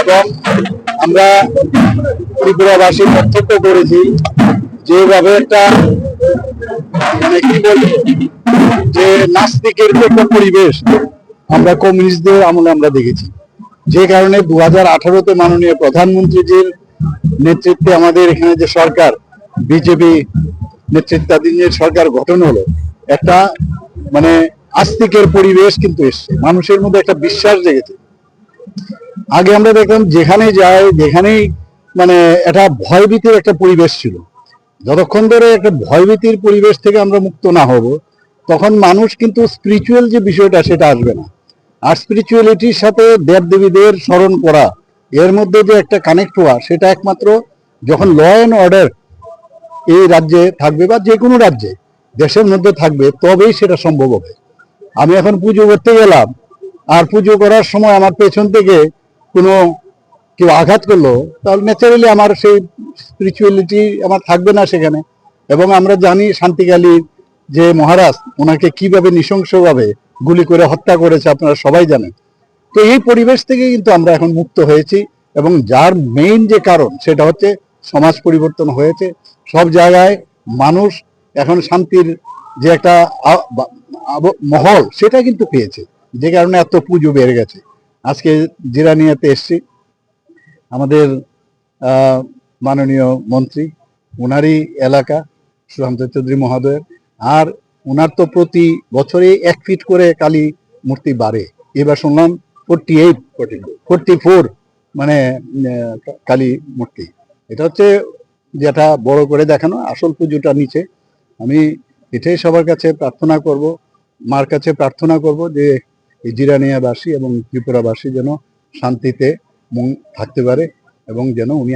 এবং আমরা ত্রিপুরাবাসী প্রত্যক্ষ করেছি যেভাবে একটা মানে কি বলব, যে নাস্তিকের একটা পরিবেশ আমরা কমিউনিস্টদের আমলে আমরা দেখেছি। যে কারণে দু হাজার আঠারোতে মাননীয় প্রধানমন্ত্রীজির নেতৃত্বে আমাদের এখানে যে সরকার, বিজেপি নেতৃত্বাধীন যে সরকার গঠন হলো, একটা মানে আস্তিকের পরিবেশ কিন্তু এসছে, মানুষের মধ্যে একটা বিশ্বাস জেগেছে। আগে আমরা দেখলাম যেখানে যাই, যেখানেই মানে একটা ভয়ভীতির একটা পরিবেশ ছিল। যতক্ষণ ধরে একটা ভয়ভীতির পরিবেশ থেকে আমরা মুক্ত না হব, তখন মানুষ কিন্তু স্পিরিচুয়াল যে বিষয়টা সেটা আসবে না। আর স্পিরিচুয়ালিটির সাথে দেব দেবীদের স্মরণ করা, এর মধ্যে যে একটা কানেক্ট হওয়া, সেটা একমাত্র যখন ল অ্যান্ড অর্ডার এই রাজ্যে থাকবে বা যে কোনো রাজ্যে, দেশের মধ্যে থাকবে, তবেই সেটা সম্ভব হবে। আমি এখন পুজো করতে গেলাম, আর পুজো করার সময় আমার পেছন থেকে কোনো কেউ আঘাত করল, তাহলে ন্যাচারালি আমার সেই স্পিরিচুয়ালিটি আমার থাকবে না সেখানে। এবং আমরা জানি শান্তিকালীর যে মহারাজ, ওনাকে কীভাবে নৃশংসভাবে গুলি করে হত্যা করেছে আপনারা সবাই জানেন। তো এই পরিবেশ থেকে কিন্তু আমরা এখন মুক্ত হয়েছি, এবং যার মেইন যে কারণ, সেটা হচ্ছে সমাজ পরিবর্তন হয়েছে। সব জায়গায় মানুষ এখন শান্তির যে একটা মহল, সেটা কিন্তু পেয়েছে। যে কারণে এত পুজো বেড়ে গেছে। আজকে জিরানিয়াতে এসছি। আমাদের মাননীয় মন্ত্রী ওনারই এলাকা সুশান্ত চৌধুরী মহোদয়ের। আর ওনার তো প্রতি বছরে এক ফিট করে কালী মূর্তি বাড়ে। এবার শুনলাম ফোরটি এইট ফোরটি ফোর মানে কালী মূর্তি। এটা হচ্ছে যেটা বড় করে দেখানো, আসল পুজোটা নিচে। আমি এটাই সবার কাছে প্রার্থনা করব। মার কাছে প্রার্থনা করব যে এই জিরানিয়াবাসী এবং ত্রিপুরাবাসী যেন শান্তিতে থাকতে পারে এবং যেন উনি